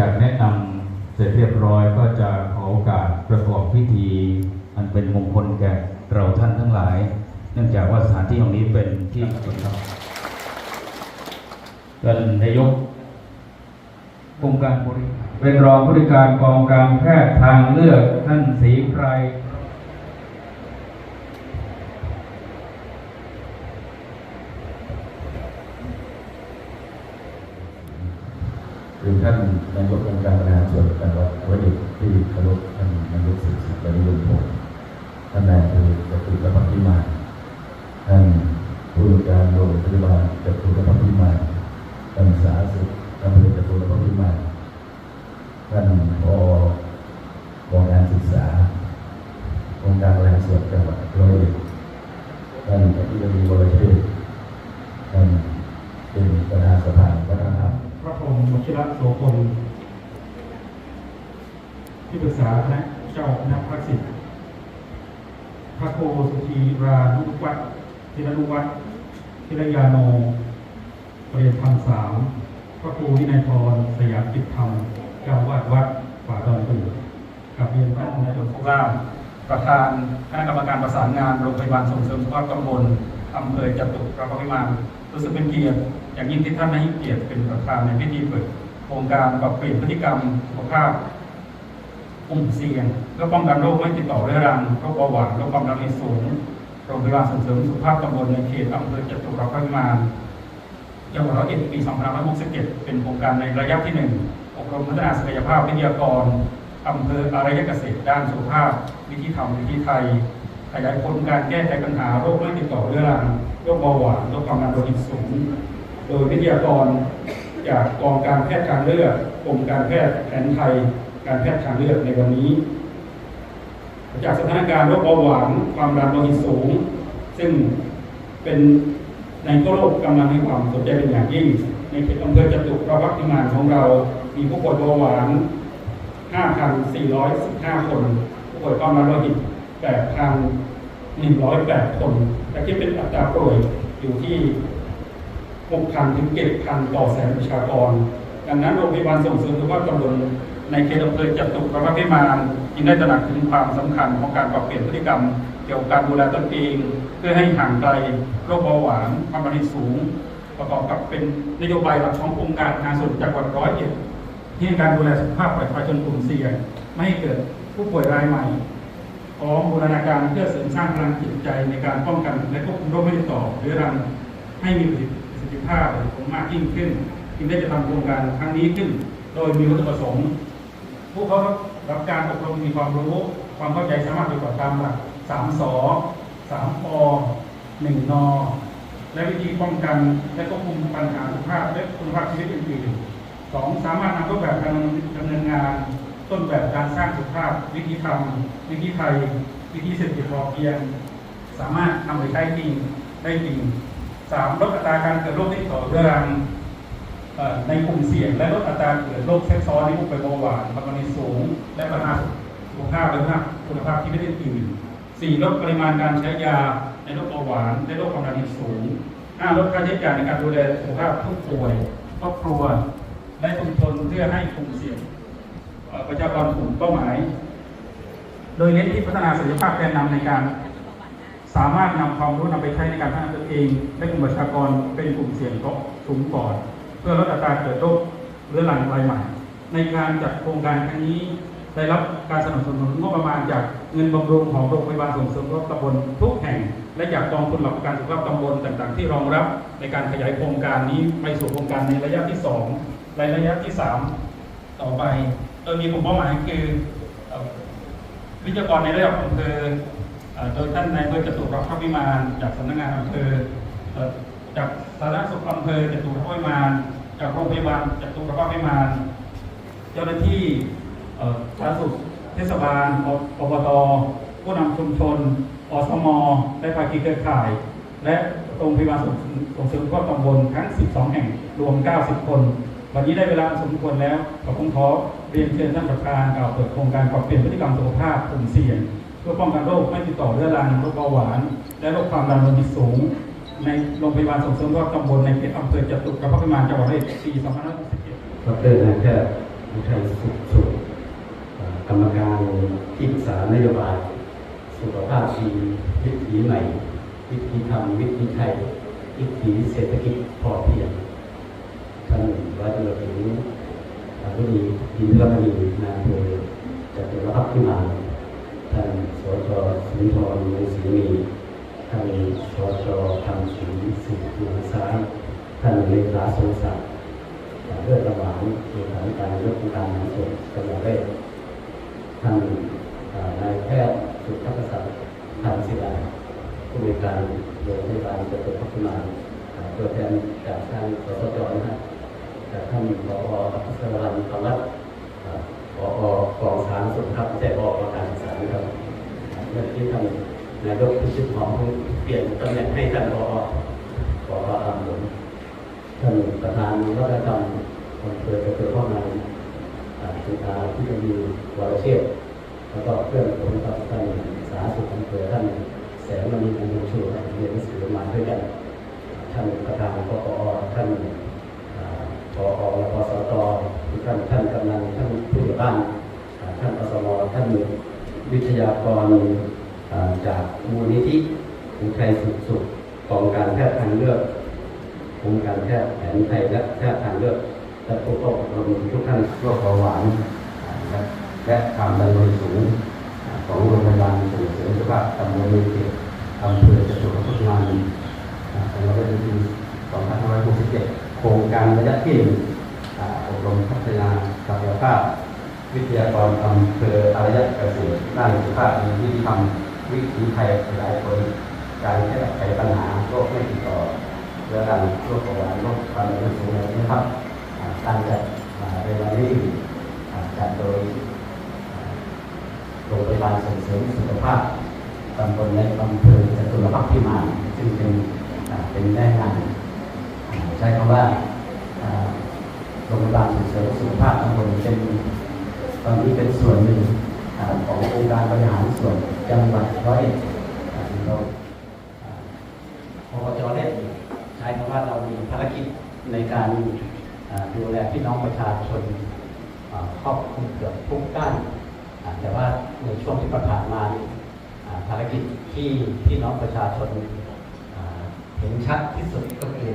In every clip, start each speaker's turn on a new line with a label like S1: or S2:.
S1: จากแนะนำเสร็จเรียบร้อยก็จะขอโอกาสประกอบพิธี อันเป็นมงคลแก่เราท่านทั้งหลาย เนื่องจากว่าสถานที่ตรงนี้เป็นที่ครับท่านนายกองค์การบริเป็นรองผู้ริการกองการแพทย์ทางเลือกท่านศรีไพร
S2: หรือ ท่านนายกองค์การบริหารส่วนจังหวัดร้อยเอ็ดที่เคารพท่านนายกสุสิทธิ์ปริยนพงศ์ท่านนายอำเภอจตุรพักษ์พิมานท่านผู้ว่าการโรงพยาบาลจตุรพักษ์พิมานท่านสาธารณสุขอำเภอจตุรพักษ์พิมานท่านผอกองการศึกษาองค์การบริหารส่วนจังหวัดร้อยเอ็ดท่านอธิบดีวรเชษท่านเป็นประธานสภาวัฒนธรรม
S3: พระพรหมวชิระโสพลที่ปรึกษาคณะเจ้าคณะพระสิทธิ์พระโคสุธีรานุวัตรธิรนุวัตรธิรยาโนปริยนธรรมสามพระครูวินัยพรสยามจิตธรรมเจ้าวาดวัดป่าดอนตูกับเรียนท่านนายกโคราประธานคณะกรรมการประสานงานโรงพยาบาลส่งเสริมสุขภาพตำบลอำเภอจตุรพักษ์พิมานรู้สึกเป็นเกียรติ อย่างยิ่งที่ท่านให้เกียรติเป็นประธานในพิธีเปิดโครงการปรับเปลี่ยนพฤติกรรมสุขภาพกลุ่มเสี่ยงเพื่อป้องกันโรคไม่ติดต่อเรื้อรังโรคเบาหวานโรคความดันโลหิตสูงโรงพยาบาลส่งเสริมสุขภาพตำบลในเขตอำเภอจตุรพักษ์พิมานจังหวัดร้อยเอ็ดปี2567 เป็นโครงการในระยะที่หนึ่งอบรมพัฒนาศักยภาพวิทยากรอำเภออารยเกษตรด้านสุขภาพ วิธีธรรมวิธีไทย ขยายผลการแก้ไขปัญหาโรคไม่ติดต่อเรื้อรังโรคเบาหวานโรคความดันโลหิตสูง โดยวิทยากรจากกองการแพทย์ทางเลือกกรมการแพทย์แผนไทย การแพทย์ทางเลือกในวันนี้ จากสถานการณ์โรคเบาหวานความดันโลหิตสูง ซึ่งเป็นในทั่วโลกกำลังให้ความสนใจเป็นอย่างยิ่ง ในเขตอำเภอจตุรพักษ์พิมานของเรา มีผู้ป่วยเบาหวาน 5,415 คน ผู้ป่วยความดันโลหิต 8,108 คน แต่ที่เป็นอัตราป่วยอยู่ที่ 6,000ถึง7,000ต่อแสนประชากร ดังนั้นโรงพยาบาลส่งเสริมสุขภาพตำบลในเขตอำเภอจัตุรพักษ์พิมานจึงได้ตระหนักถึงความสำคัญของการปรับเปลี่ยนพฤติกรรม เกี่ยวกับการดูแลตนเอง เพื่อให้ห่างไกลโรคเบาหวานความดันสูง ประกอบกับเป็นนโยบายหลักขององค์การงานส่วนจังหวัดร้อยเอ็ดที่การดูแลสุขภาพประชาชนกลุ่มเสี่ยงไม่ให้เกิดผู้ป่วยรายใหม่พร้อมบูรณาการเพื่อเสริมสร้างพลังจิตใจในการป้องกันและควบคุมโรคไม่ติดต่อหรือรังให้มีประสิทธิ ภาพผมมากยิ่งขึ้นจึงได้จะทำโครงการครั้งนี้ขึ้น โดยมีวัตถุประสงค์ผู้เข้ารับการอบรมมีความรู้ ความเข้าใจสามารถปฏิบัติตามหลักสามสอสามอหนึ่งนอและวิธีป้องกันและควบคุมปัญหาสุขภาพและคุณภาพชีวิตอื่นๆสองสามารถนำรูปแบบการดำเนินงาน ต้นแบบการสร้างสุขภาพ วิธีทำวิธีไทย วิธีเศรษฐกิจพอเพียง สามารถนำไปใช้จริงได้จริง สามลดอัตราการเกิดโรคติดต่อเรื้อรังในกลุ่มเสี่ยง และลดอัตราเกิดโรคแทรกซ้อนในผู้ป่วยเบาหวานความดันสูง และปัญหาสุขภาพและคุณภาพชีวิตอื่นสี่ลดปริมาณการใช้ยาในโรคเบาหวานและโรคความดันสูงห้าลดค่าใช้จ่ายในการดูแลสุขภาพผู้ป่วยครอบครัวและชุมชนเพื่อให้กลุ่มเสี่ยงประชากรกลุ่มเป้าหมาย โดยเน้นที่พัฒนาศักยภาพแกนนำในการ สามารถนำความรู้นำไปใช้ในการพัฒนาตัวเอง และกลุ่มประชากรเป็นกลุ่มเสี่ยงก็สูงก่อน เพื่อลดอัตราเกิดโรคเรื้อรังรายใหม่ ในการจัดโครงการครั้งนี้ได้รับการสนับสนุนงบประมาณจากเงินบำรุงของโรงพยาบาลส่งเสริมสุขภาพตำบลทุกแห่ง และจากกองทุนหลักประกันสุขภาพตำบลต่างๆ ที่รองรับในการขยายโครงการนี้ไปสู่โครงการในระยะที่สองระยะที่สามต่อไปโดยมีกลุ่มเป้าหมายคือวิทยากรในระดับอำเภอ โดยท่านนายอำเภอจตุรพักษ์พิมานจากสำนักงานอำเภอจากสาธารณสุขอำเภอจตุรพักษ์พิมานจากโรงพยาบาลจตุรพักษ์พิมานเจ้าหน้าที่สาธารณสุขเทศบาลออบตผู้นำชุมชนอสมและภาคีเครือข่าย และโรงพยาบาลส่งส่งเสริมสุขภาพตำบลทั้ง 12 แห่งรวม 90 คน วันนี้ได้เวลาสมควรแล้วขอผมขอเรียนเชิญท่านประธานกล่าวเปิดโครงการปรับเปลี่ยนพฤติกรรมสุขภาพกลุ่มเสี่ยง เพื่อป้องกันโรคไม่ติดต่อเรื้อรังโรคเบาหวาน และโรคความดันโลหิตสูง ในโรงพยาบาลส่งเสริมสุขภาพตำบลในเขตอำเภอจตุรพักษ์พิมานจังหวัดร้อยปี2561
S2: ดรนายแพทย์
S4: อุทัยสุขสุขกรรมการที่ปรึกษานโยบาย สุขภาพดีวิถีใหม่ วิถีธรรมวิถีไทยวิถีเศรษฐกิจพอเพียงท่านร้อยตำรวจเอกอาวุธีดินทรมณีนายอำเภอจตุรพักษ์พิมาน ท่านสจสุนทรวงศ์ศรีมีท่านสจธรรมศรีสิทธิ์ซ้ายท่านเลขาทรงศักดิ์เลือดระหว่างเลขาธิการยกองค์การมหาส่วนกำลังเวชท่านนายแพทย์สุทัศน์ศักดิ์ทางศิลาผู้บริการโรงพยาบาลจตุรพักษ์พิมานเอ่อตัวแทนจากทางสจนะครับจากท่านผอพัศรันตรัตน์ ออผอกองสารสุขครับไม่ใช่ผอกอการศึกษานะครับเมื่อที่ท่านนายกพิชิตหอมเปลี่ยนตำแหน่งให้ท่านผอขอความอำนวยท่านประธานวัฒนธรรมอำเภอจะเกิดข้องานสุธาที่จะมีวรเชษแล้วก็เพื่อนผมกับท่านสารสุขอำเภอท่านแสงมณีอันยงชูเรียนหนังสือมาด้วยกันท่านประธานกปอท่าน อและปสตท่านท่านกำนันท่านผู้ใหญ่บ้านท่านอสมท่านวิทยากรจากมูลนิธิอุทัยสุขสุขกองการแพทย์ทางเลือกองค์การแพทย์แผนไทยและแพทย์ทางเลือกและผู้เข้าอบรมทุกท่านโรคเบาหวานและความดันโลหิตสูงของโรงพยาบาลส่งเสริมสุขภาพตำบลเมืองเขตอำเภอจตุรพักษ์พิมานสำหรับปี2567 โครงการระยะที่หนึ่งอบรมพัฒนาศักยภาพ วิทยากรอำเภออารยะเกษตรด้านสุขภาพมีที่ทำวิถีไทยหลายคนการแก้ไขปัญหาโรคไม่ติดต่อเรื้อรังโรคเบาหวานโรคความดันสูงอะไรนะครับการจัดในวันนี้อ่จัดโดยโรงพยาบาลส่งเสริมสุขภาพตำบลในอำเภอจตุรพักษ์พิมานซึ่งเป็นเป็นแม่งาน ใช้คำว่าอ่าโรงพยาบาลส่งเสริมสุขภาพตำบลเป็นตอนนี้เป็นส่วนหนึ่งขององค์การบริหารส่วนจังหวัดร้อยเอ็ดอ่าเราพอจเล่นใช้คำว่าเรามีภารกิจในการดูแลพี่น้องประชาชนครอบคลุมเกือบทุกด้านแต่ว่าในช่วงที่ผ่านมานี่ภารกิจที่พี่น้องประชาชนเห็นชัดที่สุดก็คือ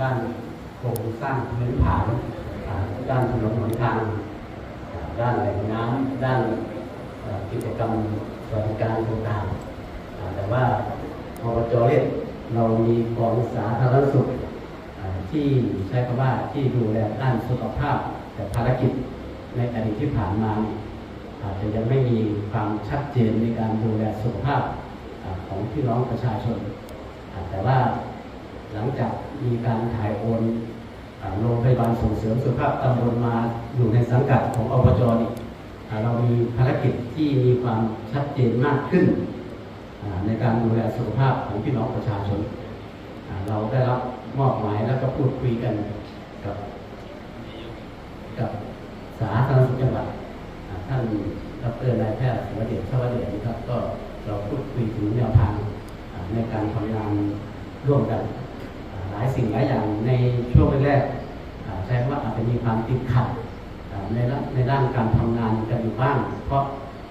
S4: ด้านโครงสร้างพื้นฐานด้านถนนหนทาง ด้านแหล่งน้ำด้านกิจกรรมสวัสดิการต่างๆแต่ว่าอบจเรียกเรามีกองสาธารณสุขที่ใช้คำว่าที่ดูแลด้านสุขภาพ แต่ภารกิจในอดีตที่ผ่านมานี่อาจจะยังไม่มีความชัดเจนในการดูแลสุขภาพของพี่น้องประชาชน แต่ว่า หลังจากมีการถ่ายโอนโรงพยาบาลส่งเสริมสุขภาพตำบลมาอยู่ในสังกัดของอบจนี่เรามีภารกิจที่มีความชัดเจนมากขึ้น ในการดูแลสุขภาพของพี่น้องประชาชน เราได้รับมอบหมายแล้วก็พูดคุยกันกับกับสาธารณสุขจังหวัดท่านดรนายแพทย์สุรเดชชวเดชนะครับก็เราพูดคุยถึงแนวทางในการทำงานร่วมกัน สิ่งหลายอย่างในช่วงแรกๆใช้ว่าอาจจะมีความติดขัดในในด้านการทำงานกันอยู่บ้าง เพราะ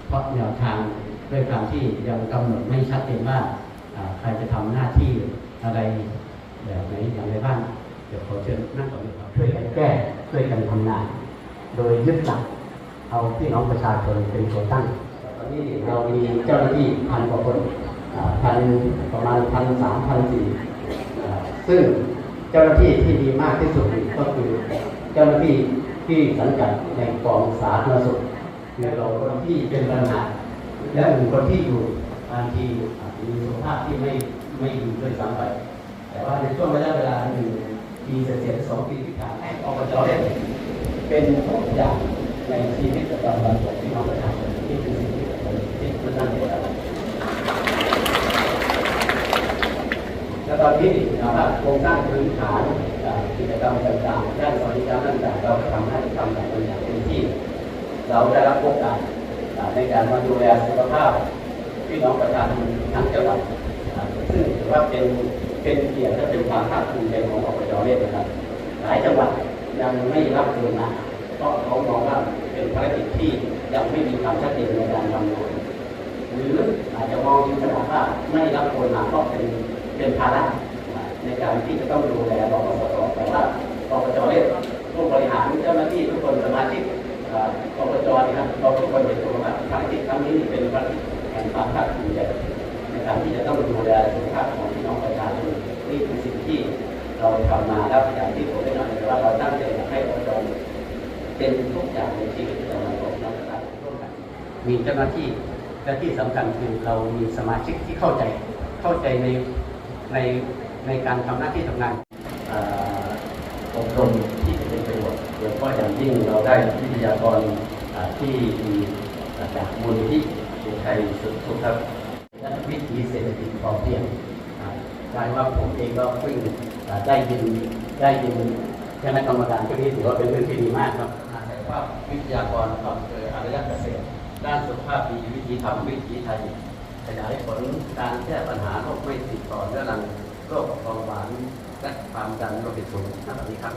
S4: เพราะแนวทางด้วยการที่ยังกำหนดไม่ชัดเจนว่าใครจะทำหน้าที่อะไรแบบไหนอย่างไรบ้างเดี๋ยวขอเชิญนั่งก่อนเลยครับช่วยกันแก้ช่วยกันทำงาน โดยยึดหลักเอาพี่น้องประชาชนเป็นตัวตั้งตอนนี้เรามีเจ้าหน้าที่พันกว่าคนพันประมาณพันสามพันสี่ซึ่ง เจ้าหน้าที่ที่ดีมากที่สุดก็คือเจ้าหน้าที่ที่สังกัดในกองสาธารณสุขในเราคนที่เป็นปัญหาและหนึ่งคนที่อยู่บางทีอาจจะมีสุขภาพที่ไม่ไม่ดีด้วยซ้ำไป แต่ว่าในช่วงระยะเวลาหนึ่งปีเศษสองปีที่ผ่านมาอบจได้เป็นตัวอย่างในชีวิตประจำวันของพี่น้องประชาชนที่เป็นสิ่งที่ผมที่ประทับใจ และตอนนี้นะครับโครงสร้างพื้นฐานอ่ากิจกรรมต่างๆด้านสวัสดิการต่างๆเราทำให้ทำแบบเป็นอย่างเต็มที่ เราได้รับโอกาสในการมาดูแลสุขภาพพี่น้องประชาชนทั้งจังหวัดซึ่งถือว่าเป็นเป็นเกียรติและเป็นความภาคภูมิใจของอบจเนี่ยนะครับ หลายจังหวัดยังไม่รับเงินมาเพราะเขามองว่าเป็นภารกิจที่ยังไม่มีความชัดเจนในการทำงานหรืออาจจะมองถึงขนาดว่าไม่รับคนมาก็เป็น เป็นภาระในการที่จะต้องดูแลรปภแต่ว่ารปภเรียกผู้บริหารเจ้าหน้าที่ทุกคนสมาชิกเอ่อรปภนี่ครับเราทุกคนเห็นตรงว่าภารกิจครั้งนี้เป็นภารกิจแห่งความภาคภูมิใจในการที่จะต้องดูแลสุขภาพของพี่น้องประชาชนนี่คือสิ่งที่เราทำมาแล้วอย่างที่ผมได้นำเรียนว่าเราตั้งใจอยากให้อบจเป็นทุกอย่างในชีวิตประชาชนของเรานะครับร่วมกันมีเจ้าหน้าที่และที่สำคัญคือเรามีสมาชิกที่เข้าใจเข้าใจใน ในในการทำหน้าที่ทำงานอบรมที่จะเป็นประโยชน์โดยเฉพาะอย่างยิ่งเราได้วิทยากรที่มีจากมูลนิธิสุไทยสุดสุขครับและวิถีเศรษฐกิจพอเพียงอ่ากลายว่าผมเองก็เพิ่งได้ยินได้ยินคณะกรรมการชุดนี้ถือว่าเป็นเรื่องที่ดีมากครับอายว่าวิทยากรอำเภออารยเกษตรด้านสุขภาพดีวิธีทำวิธีไทย ขยายผลการแก้ปัญหาโรคไม่ติดต่อเรื้อรังโรคเบาหวานและความดันโลหิตสูงนะครับนี้ครับ